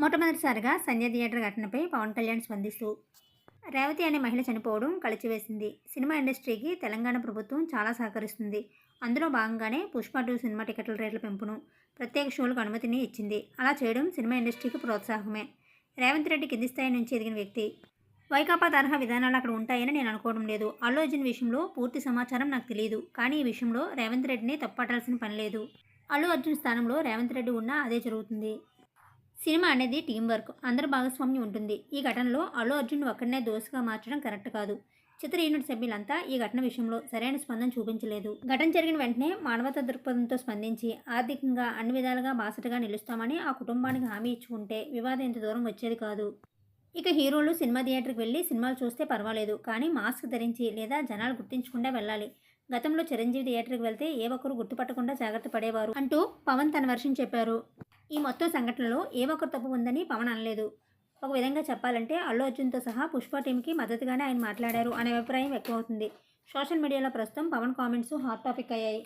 మొట్టమొదటిసారిగా సంజయ్ థియేటర్ ఘటనపై పవన్ కళ్యాణ్ స్పందిస్తూ రేవతి అనే మహిళ చనిపోవడం కలిచివేసింది. సినిమా ఇండస్ట్రీకి తెలంగాణ ప్రభుత్వం చాలా సహకరిస్తుంది. అందులో భాగంగానే పుష్ప టూ సినిమా టికెట్ల రేట్ల పెంపును ప్రత్యేక షోలకు అనుమతిని ఇచ్చింది. అలా చేయడం సినిమా ఇండస్ట్రీకి ప్రోత్సాహమే. రేవంత్ రెడ్డి కింది స్థాయి నుంచి ఎదిగిన వ్యక్తి. వైకాపా తరహా విధానాలు అక్కడ ఉంటాయని నేను అనుకోవడం లేదు. అల్లు అర్జున్ విషయంలో పూర్తి సమాచారం నాకు తెలియదు కానీ ఈ విషయంలో రేవంత్ రెడ్డిని తప్పట్టాల్సిన పని లేదు. అల్లు అర్జున్ స్థానంలో రేవంత్ రెడ్డి ఉన్నా అదే జరుగుతుంది. సినిమా అనేది టీం వర్క్ అందరి భాగస్వామ్యం ఉంటుంది. ఈ ఘటనలో అల్లు అర్జున్ ఒక్కడనే దోషగా మార్చడం కరెక్ట్ కాదు. చిత్ర యూనిట్ సభ్యులంతా ఈ ఘటన విషయంలో సరైన స్పందన చూపించలేదు. ఘటన జరిగిన వెంటనే మానవతా దృక్పథంతో స్పందించి ఆర్థికంగా అన్ని విధాలుగా బాసటగా నిలుస్తామని ఆ కుటుంబానికి హామీ ఇచ్చుకుంటే వివాదం ఇంత దూరం వచ్చేది కాదు. ఇక హీరోలు సినిమా థియేటర్కి వెళ్ళి సినిమాలు చూస్తే పర్వాలేదు. కానీ మాస్క్ ధరించి లేదా జనాలు గుర్తించకుండా వెళ్ళాలి. గతంలో చిరంజీవి థియేటర్కి వెళ్తే ఏ ఒక్కరు గుర్తుపట్టకుండా జాగ్రత్త పడేవారు అంటూ పవన్ తన వర్షం చెప్పారు. ఈ మొత్తం సంఘటనలో ఏ ఒక్కరు తప్పు ఉందని పవన్ అనలేదు. ఒక విధంగా చెప్పాలంటే అల్లు అర్జున్తో సహా పుష్ప టీంకి మద్దతుగానే ఆయన మాట్లాడారు అనే అభిప్రాయం ఎక్కువవుతుంది. సోషల్ మీడియాలో ప్రస్తుతం పవన్ కామెంట్స్ హాట్ టాపిక్ అయ్యాయి.